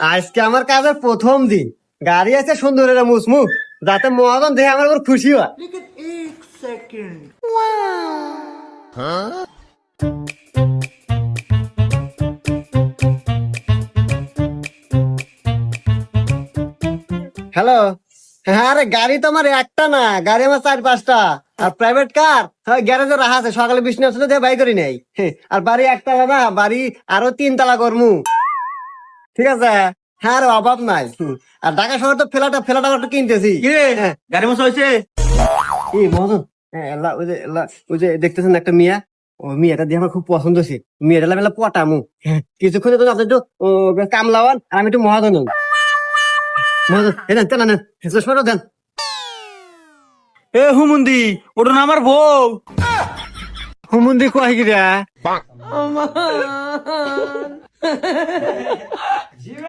আজকে আমার কাজের প্রথম দিন। গাড়ি আছে সুন্দর এরা মুসমু যাতে মহাজন দেখে আমার উপর খুশি হয়। হ্যালো হ্যাঁ আরে গাড়ি তো আমার একটা না গাড়ি আমার চার পাঁচটা। আর প্রাইভেট কার গ্যারেজে রাখা আছে। সকালে বৃষ্টি আসলে দিয়ে বাই করি নাই। আর বাড়ি একতলা না বাড়ি আরও তিনতলা করমু ঠিক আছে? হ্যাঁ রে অভাব নাই। আর ঢাকা শহর তো ফেলাটা ফেলাটা একটু কিনতেছি। হ্যাঁ। গাড়ি মশা হয়েছে এই মহাজন হ্যাঁ, ওই যে ওই যে দেখতেছেন একটা মিয়া? ও মিয়াটা দিয়ে আমার খুব পছন্দ হয়েছে। মিয়াটা মেলা পটামু হ্যাঁ, কিছুক্ষণ তো আপনি একটু কামলাওয়ান আর আমি একটু মহাজন। মহাজন এই দেন তেনা নেন চশমাটা দেন। এ হুমুন্দি ওটা না আমার বউ। হুমুন্দি কয় গিরা Zero.